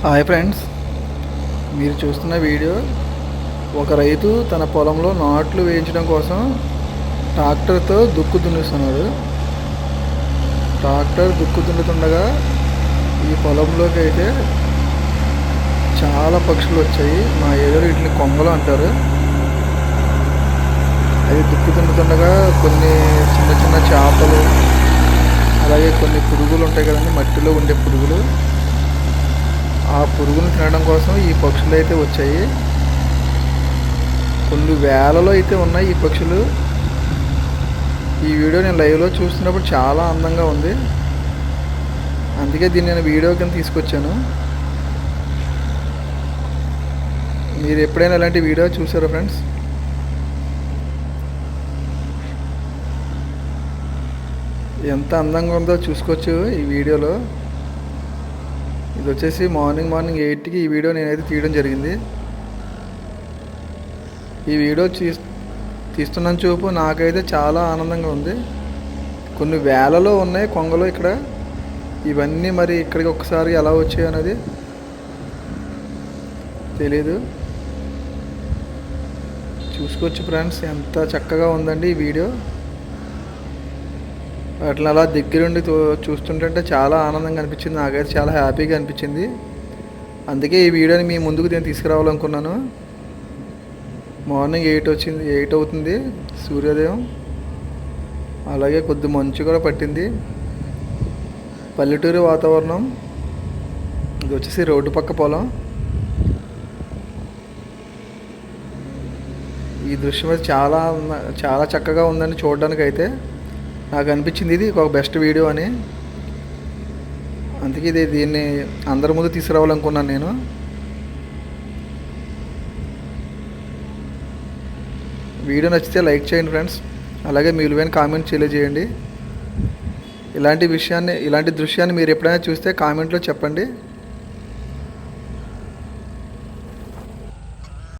Hi friends మీరు చూస్తున్న video ఒక రైతు తన పొలంలో నాట్లు వేయించడం కోసం ట్రాక్టర్తో దుక్కు దున్నుతున్నాడు. ట్రాక్టర్ దుక్కు దున్నుతుండగా ఈ పొలంలోకి అయితే చాలా పక్షులు వచ్చాయి. మా ఏదో వీటిని కొంగలు అంటారు. అది దుక్కు దున్నుతుండగా కొన్ని చిన్న చిన్న చేపలు అలాగే కొన్ని పురుగులు ఉంటాయి కదండి మట్టిలో ఉండే పురుగులు. పురుగులు తినడం కోసం ఈ పక్షులు అయితే వచ్చాయి. కొన్ని వేలలో అయితే ఉన్నాయి ఈ పక్షులు. ఈ వీడియో నేను లైవ్లో చూస్తున్నప్పుడు చాలా అందంగా ఉంది. అందుకే దీన్ని నేను వీడియో కింద తీసుకొచ్చాను. మీరు ఎప్పుడైనా ఇలాంటి వీడియో చూసారా ఫ్రెండ్స్? ఎంత అందంగా ఉందో చూసుకోవచ్చు ఈ వీడియోలో. ఇది వచ్చేసి మార్నింగ్ మార్నింగ్ ఎయిట్కి ఈ వీడియో నేనైతే తీయడం జరిగింది. ఈ వీడియో చీ తీస్తున్న చూపు నాకైతే చాలా ఆనందంగా ఉంది. కొన్ని వేలలో ఉన్నాయి కొంగలు ఇక్కడ. ఇవన్నీ మరి ఇక్కడికి ఒకసారి ఎలా వచ్చాయి అనేది తెలీదు. చూసుకోవచ్చు ఫ్రెండ్స్ ఎంత చక్కగా ఉందండి ఈ వీడియో. అట్లా అలా దగ్గరుండి చూ- చూస్తుంటే చాలా ఆనందంగా అనిపించింది. నాకైతే చాలా హ్యాపీగా అనిపించింది. అందుకే ఈ వీడియోని మీ ముందుకు నేను తీసుకురావాలనుకున్నాను. మార్నింగ్ ఎయిట్ వచ్చింది ఎయిట్ అవుతుంది సూర్యోదయం. అలాగే కొద్ది మంచు కూడా పట్టింది. పల్లెటూరు వాతావరణం. ఇది వచ్చేసి రోడ్డు పక్క పొలం. ఈ దృశ్యం అయితే చాలా చాలా చక్కగా ఉందండి చూడడానికి అయితే నాకు అనిపించింది ఇది ఒక బెస్ట్ వీడియో అని. అందుకే ఇది దీన్ని అందరి ముందు తీసుకురావాలనుకున్నాను నేను. వీడియో నచ్చితే లైక్ చేయండి ఫ్రెండ్స్. అలాగే మీ విలువైన కామెంట్ తెలియజేయండి. ఇలాంటి విషయాన్ని ఇలాంటి దృశ్యాన్ని మీరు ఎప్పుడైనా చూస్తే కామెంట్లో చెప్పండి.